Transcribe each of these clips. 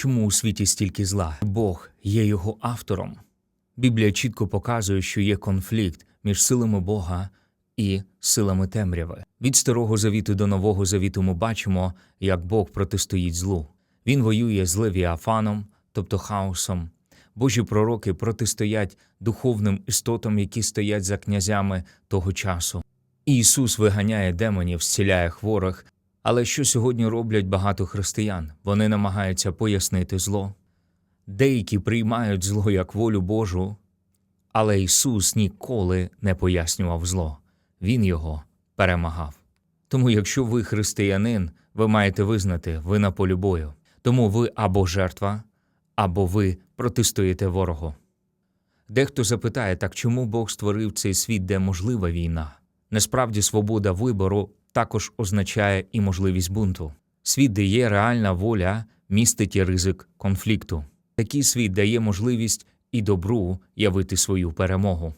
Чому у світі стільки зла? Бог є його автором. Біблія чітко показує, що є конфлікт між силами Бога і силами темряви. Від старого завіту до нового завіту ми бачимо, як Бог протистоїть злу. Він воює з левіафаном, тобто хаосом. Божі пророки протистоять духовним істотам, які стоять за князями того часу. Ісус виганяє демонів, зціляє хворих. Але що сьогодні роблять багато християн? Вони намагаються пояснити зло. Деякі приймають зло як волю Божу, але Ісус ніколи не пояснював зло, Він його перемагав. Тому, якщо ви християнин, ви маєте визнати, ви на полі бою. Тому ви або жертва, або ви протистоїте ворогу. Дехто запитає, так чому Бог створив цей світ, де можлива війна? Насправді, свобода вибору також означає і можливість бунту. Світ, де є реальна воля, містить і ризик конфлікту. Такий світ дає можливість і добру явити свою перемогу.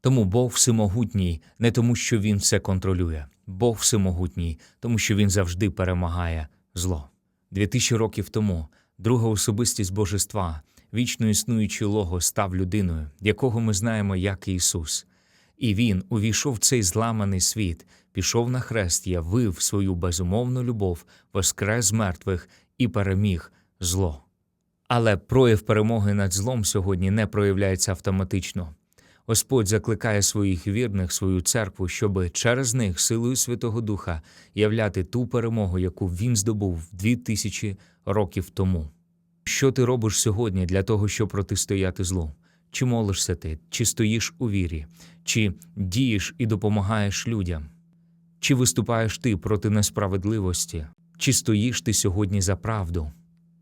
Тому Бог всемогутній не тому, що Він все контролює. Бог всемогутній, тому що Він завжди перемагає зло. Дві тисячі років тому друга особистість Божества, вічно існуючий Лого, став людиною, якого ми знаємо як Ісус. І Він увійшов в цей зламаний світ, пішов на хрест, явив свою безумовну любов, воскрес мертвих і переміг зло. Але прояв перемоги над злом сьогодні не проявляється автоматично. Господь закликає своїх вірних, свою церкву, щоб через них силою Святого Духа являти ту перемогу, яку він здобув дві тисячі років тому. Що ти робиш сьогодні для того, щоб протистояти злу? Чи молишся ти, чи стоїш у вірі, чи дієш і допомагаєш людям? Чи виступаєш ти проти несправедливості? Чи стоїш ти сьогодні за правду?